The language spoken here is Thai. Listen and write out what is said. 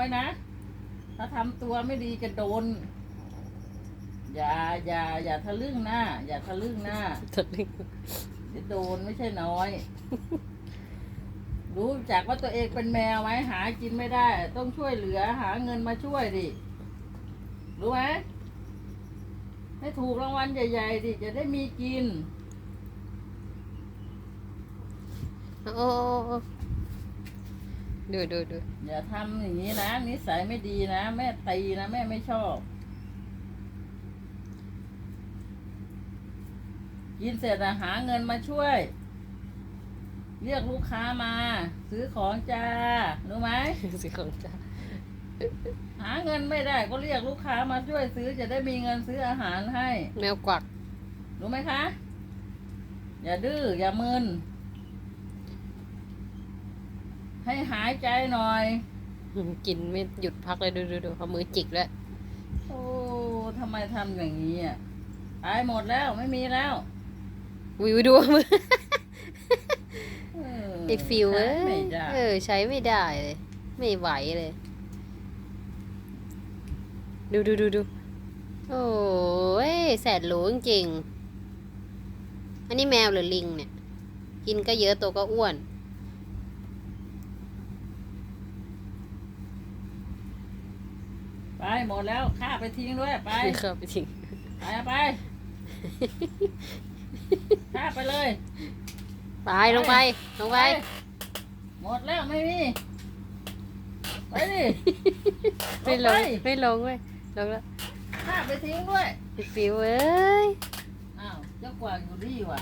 ไว้นะ ถ้าทำตัวไม่ดีจะโดน อย่าอย่าอย่าทะลึ่งหน้า อย่าทะลึ่งหน้าตัดลิงเดี๋ยวโดนไม่ใช่น้อย รู้จักว่าตัวเองเป็นแมวไหมหากินไม่ได้ ต้องช่วยเหลือหาเงินมาช่วยดิ รู้ไหมให้ถูกรางวัลใหญ่ ๆ ดิ จะได้มีกิน โอ้ ดูดูดูอย่าทำอย่างนี้นะ นิสัยไม่ดีนะ แม่ตีนะ แม่ไม่ชอบ กินเสร็จอะหาเงินมาช่วย เรียกลูกค้ามา ซื้อของจ้ารู้ไหมสิของจ้าหาเงินไม่ได้ก็เรียกลูกค้ามาช่วยซื้อจะได้มีเงินซื้ออาหารให้ แมวกวัก รู้ไหมคะ อย่าดื้ออย่ามึน ให้หายใจหน่อย กินไม่หยุดพักเลยดูดูดูเอามือจิกแล้วโอ้ทำไมทำอย่างนี้อะตายหมดแล้วไม่มีแล้ววิวดูเอามือเออไอฟิวเอ้ใช้ไม่ยได้เออ ใช้ไม่ได้เลย ไม่ไหวเลย ดูดูดูดูโอ้ยแสนรู้จริงๆอันนี้แมวหรือลิงเนี่ย กินก็เยอะตัวก็อ้วน ไปหมดแล้วฆ่าไปทิ้งด้วยไปเข้าไปทิ้งไปเอาไปฆ่าไปเลย ไปลงไปลงไป หมดแล้วไม่มีไปดิไม่ลเอางไปไม่ลงเว้ยลงแล้วฆ่าไปทิ้งด้วยไอ้ฟิวเอ้ยอ้าวเจ้ากวางอยู่นี่ว่ะ